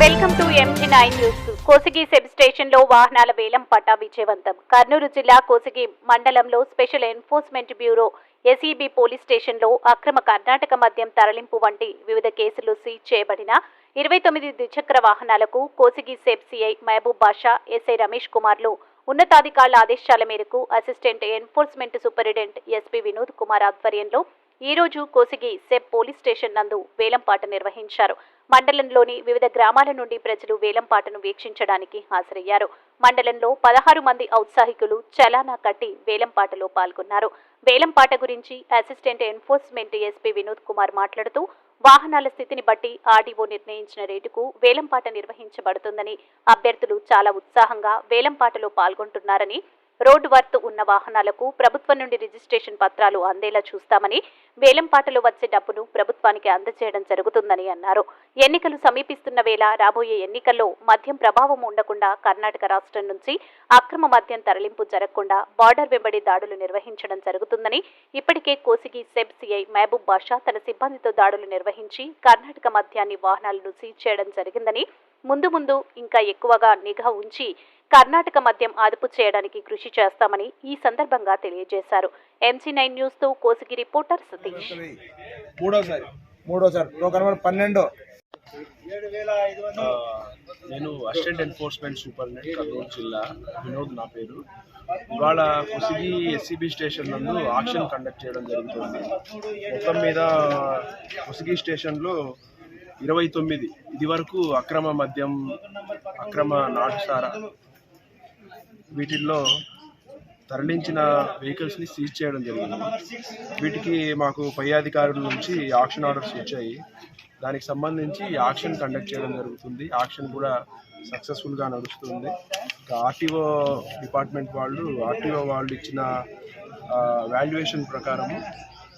Welcome to MN nine news Kosigi sub స్టేషన్లో వాహనాల వేలం పట్టా విజయవంతం. కర్నూలు జిల్లా కోసిగి మండలంలో special enforcement bureau SEB police స్టేషన్లో అక్రమ కర్ణాటక మద్యం తరలింపు వంటి వివిధ కేసులు సీజ్ చేయబడిన ఇరవై తొమ్మిది ద్విచక్ర వాహనాలకు Kosigi SEB CI Mahaboob Basha SI Ramesh కుమార్లు ఉన్నతాధికారుల ఆదేశాల మేరకు assistant enforcement superintendent SP Vinod Kumar ఆధ్వర్యంలో ఈ రోజు కోసిగి సెబ్ పోలీస్ స్టేషన్ నందు వేలంపాట నిర్వహించారు. మండలంలోని వివిధ గ్రామాల నుండి ప్రజలు వేలంపాటను వీక్షించడానికి హాజరయ్యారు. మండలంలో పదహారు మంది ఔత్సాహికులు చలానా కట్టి వేలంపాటలో పాల్గొన్నారు. వేలంపాట గురించి assistant enforcement SP Vinod Kumar మాట్లాడుతూ వాహనాల స్థితిని బట్టి ఆర్డీఓ నిర్ణయించిన రేటుకు వేలంపాట నిర్వహించబడుతుందని అభ్యర్థులు చాలా ఉత్సాహంగా వేలంపాటలో పాల్గొంటున్నారని రోడ్డు వర్త్ ఉన్న వాహనాలకు ప్రభుత్వం నుండి రిజిస్ట్రేషన్ పత్రాలు అందేలా చూస్తామని వేలంపాటలో వచ్చే డబ్బును ప్రభుత్వానికి అందజేయడం జరుగుతుందని అన్నారు. ఎన్నికలు సమీపిస్తున్న వేళ రాబోయే ఎన్నికల్లో మద్యం ప్రభావం ఉండకుండా కర్ణాటక రాష్ట్రం నుంచి అక్రమ మద్యం తరలింపు జరగకుండా బార్డర్ వెంబడి దాడులు నిర్వహించడం జరుగుతుందని ఇప్పటికే కోసిగి సెబ్ సిఐ మహబూబ్ బాషా తన సిబ్బందితో దాడులు నిర్వహించి కర్ణాటక మద్యాన్ని వాహనాలను సీజ్ చేయడం జరిగిందని ముందు ముందు ఇంకా ఎక్కువగా నిఘా ఉంచి కర్ణాటక మద్యం అదుపు చేయడానికి కృషి చేస్తామని ఈ సందర్భంగా తెలియజేశారు. ఎంసీ నైన్ న్యూస్తో కోసిగి రిపోర్టర్ సతీష్. మూడోసారి మూడోసారి టోకన్ నెంబర్ పన్నెండు. ఆ, నేను అసిస్టెంట్ ఎన్ఫోర్స్మెంట్ సూపరింటెండెంట్ కర్నూలు జిల్లా వినోద్ నా పేరు. ఇవాళ కుసిగి ఎస్సీబీ స్టేషన్ నందు ఆక్షన్ కండక్ట్ చేయడం జరుగుతుంది. మొత్తం మీద కుసిగి స్టేషన్లో ఇరవై తొమ్మిది. ఇది వరకు అక్రమ మద్యం అక్రమ నాటుసారా వీటిల్లో తరలించిన వెహికల్స్ని సీజ్ చేయడం జరిగింది. వీటికి మాకు పై అధికారుల నుంచి ఆక్షన్ ఆర్డర్స్ వచ్చాయి. దానికి సంబంధించి ఆక్షన్ కండక్ట్ చేయడం జరుగుతుంది. ఆక్షన్ కూడా సక్సెస్ఫుల్గా నడుస్తుంది. ఆర్టీఓ డిపార్ట్మెంట్ వాళ్ళు ఆర్టీఓ వాళ్ళు ఇచ్చిన వాల్యుయేషన్ ప్రకారము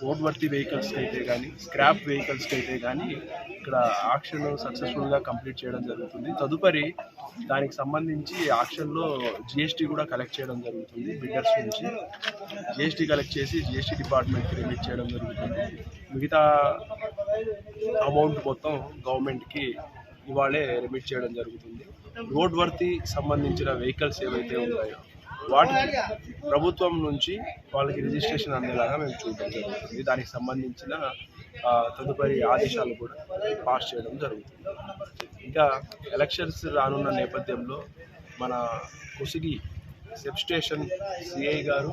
రోడ్ వర్తి వెహికల్స్కి అయితే కానీ స్క్రాప్ వెహికల్స్కి అయితే కానీ ఇక్కడ ఆక్షన్ సక్సెస్ఫుల్గా కంప్లీట్ చేయడం జరుగుతుంది. తదుపరి దానికి సంబంధించి ఆక్షన్లో జిఎస్టీ కూడా కలెక్ట్ చేయడం జరుగుతుంది బిడ్డర్స్ నుంచి. జిఎస్టీ కలెక్ట్ చేసి జిఎస్టీ డిపార్ట్మెంట్కి రిమిట్ చేయడం జరుగుతుంది. మిగతా అమౌంట్ మొత్తం గవర్నమెంట్కి ఇవాళే రిమిట్ చేయడం జరుగుతుంది. రోడ్ వర్తి సంబంధించిన వెహికల్స్ ఏవైతే ఉన్నాయో వాటికి ప్రభుత్వం నుంచి వాళ్ళకి రిజిస్ట్రేషన్ అందేలాగా మేము చూడడం జరుగుతుంది. దానికి సంబంధించిన తదుపరి ఆదేశాలు కూడా పాస్ చేయడం జరుగుతుంది. ఇంకా ఎలక్షన్స్ రానున్న నేపథ్యంలో మన కుసిగి సబ్ స్టేషన్ సిఐ గారు